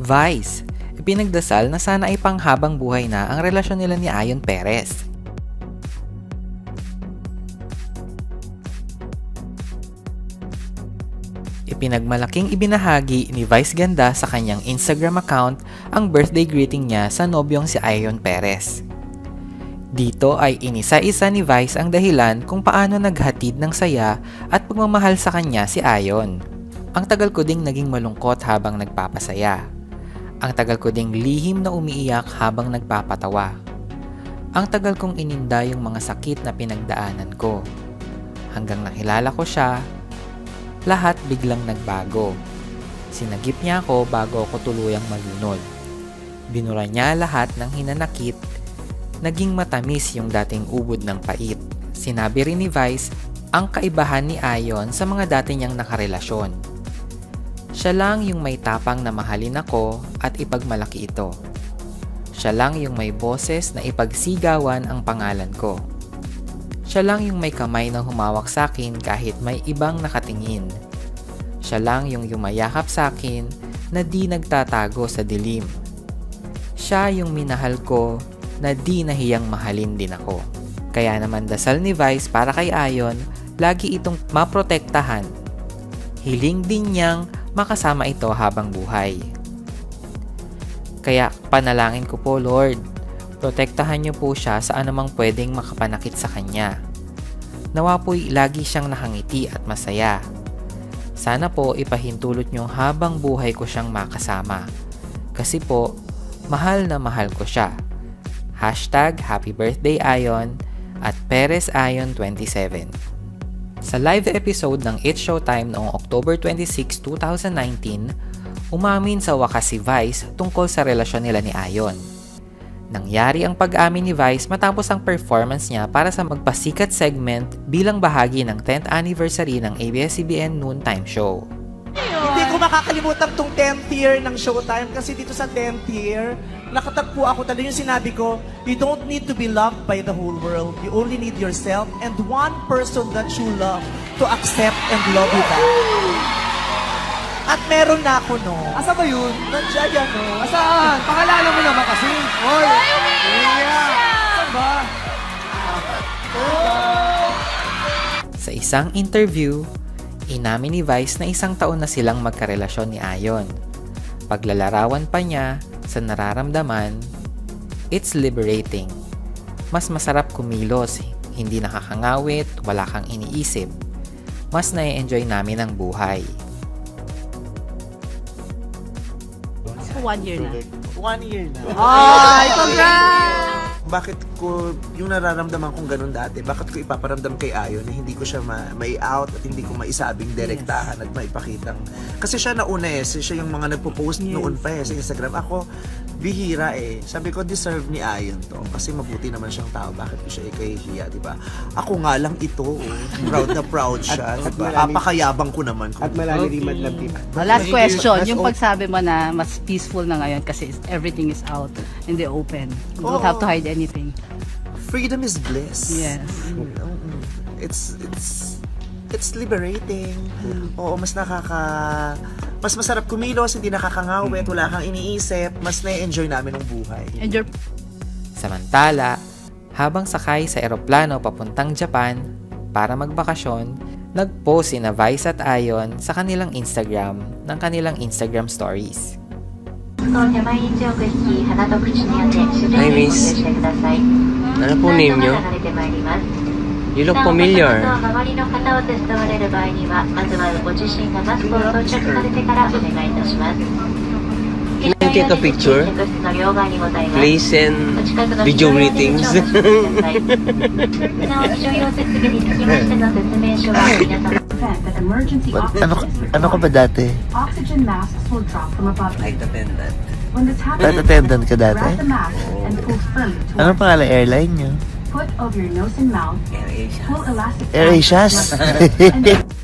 Vice, ipinagdasal na sana ay panghabang buhay na ang relasyon nila ni Ayon Perez. Ipinagmalaking ibinahagi ni Vice Ganda sa kanyang Instagram account ang birthday greeting niya sa nobyong si Ayon Perez. Dito ay inisa-isa ni Vice ang dahilan kung paano naghatid ng saya at pagmamahal sa kanya si Ayon. Ang tagal ko ding naging malungkot habang nagpapasaya. Ang tagal ko ding lihim na umiiyak habang nagpapatawa. Ang tagal kong ininda yung mga sakit na pinagdaanan ko. Hanggang nakilala ko siya, lahat biglang nagbago. Sinagip niya ako bago ako tuluyang malunod. Binura niya lahat ng hinanakit naging matamis yung dating ubod ng pait. Sinabi rin ni Vice ang kaibahan ni Ayon sa mga dati niyang nakarelasyon. Siya lang yung may tapang na mahalin ako at ipagmalaki ito. Siya lang yung may boses na ipagsigawan ang pangalan ko. Siya lang yung may kamay na humawak sa akin kahit may ibang nakatingin. Siya lang yung yumayakap sa akin na di nagtatago sa dilim. Siya yung minahal ko na di nahiyang mahalin din ako. Kaya naman dasal ni Vice para kay Ayon, lagi itong maprotektahan. Hiling din niyang makasama ito habang buhay. Kaya panalangin ko po Lord, protektahan niyo po siya sa anumang pwedeng makapanakit sa kanya. Nawa po'y lagi siyang nakangiti at masaya. Sana po ipahintulot niyo habang buhay ko siyang makasama. Kasi po, mahal na mahal ko siya. Hashtag Happy Birthday Ayon at Perez Ayon 27. Sa live episode ng It's Showtime noong October 26, 2019, umamin sa wakas si Vice tungkol sa relasyon nila ni Ayon. Nangyari ang pag-amin ni Vice matapos ang performance niya para sa magpasikat segment bilang bahagi ng 10th anniversary ng ABS-CBN Noontime Show. Ko makakalimutan tong 10th year ng Showtime kasi dito sa 10th year, nakatagpo ako talaga yung sinabi ko, you don't need to be loved by the whole world. You only need yourself and one person that you love to accept and love you back. At meron na ako, no? Asa ba yun? Nandiyan yan, no? Asaan? Pangalanan mo naman kasi. Hoy! Yeah! Saan ba? Sa isang interview, inamin ni Vice na isang taon na silang magkarelasyon ni Ayon. Paglalarawan pa niya sa nararamdaman, it's liberating. Mas masarap kumilos, hindi nakakangawit, wala kang iniisip. Mas nai-enjoy namin ang buhay. One year na. One year na. Ay, congrats! Bakit ko, yung nararamdaman kong ganun dati, bakit ko ipaparamdam kay Ayon na hindi ko siya ma- mai-out at hindi ko maisabing direktahan at maipakitang. Kasi siya nauna eh, siya yung mga nagpo-post noon pa eh sa Instagram. Ako, bihira eh. Sabi ko, deserve ni Ayon to. Kasi mabuti naman siyang tao. Bakit ko siya ikahihiya, di ba? Ako nga lang ito. oh. Proud na proud siya. At- at diba? maraming- Papakayabang ko naman. At malali rin madlab kita. Oh, last question, yung pagsabi mo na mas peaceful na ngayon kasi everything is out in the open. You don't Oo. have to hide anything. freedom is bliss. Yes. Mm, mm. It's it's it's liberating. Mm. Oo, mas nakaka mas masarap kumilos, hindi nakakangawit, wala kang iniisip, mas na-enjoy namin ang buhay. Enjoy. Samantala, habang sakay sa eroplano papuntang Japan para magbakasyon, nag-post si na Vice at Ayon sa kanilang Instagram ng kanilang Instagram stories. Hi, Miss. Ano po name nyo? 流れてまいります You look なお familiar. 方と周りの方を手伝われる場合にはまずはご自身がマスクを装着されてからお願いいたします Can I take a picture? 手術室の両側にございます Please お send 近くの video 非常用手 greetings. 帳をご利用くださいなお非常用設備につきましての説明書は皆様 that emergency Ano, ano ka ba dati? oxygen masks will drop from above. Flight attendant. When this Flight happens, attendant ka dati? grab the mask and pull firmly Ano towards pangalan airline niyo? Put over your nose and mouth. AirAsia. Pull elastic Air Asias?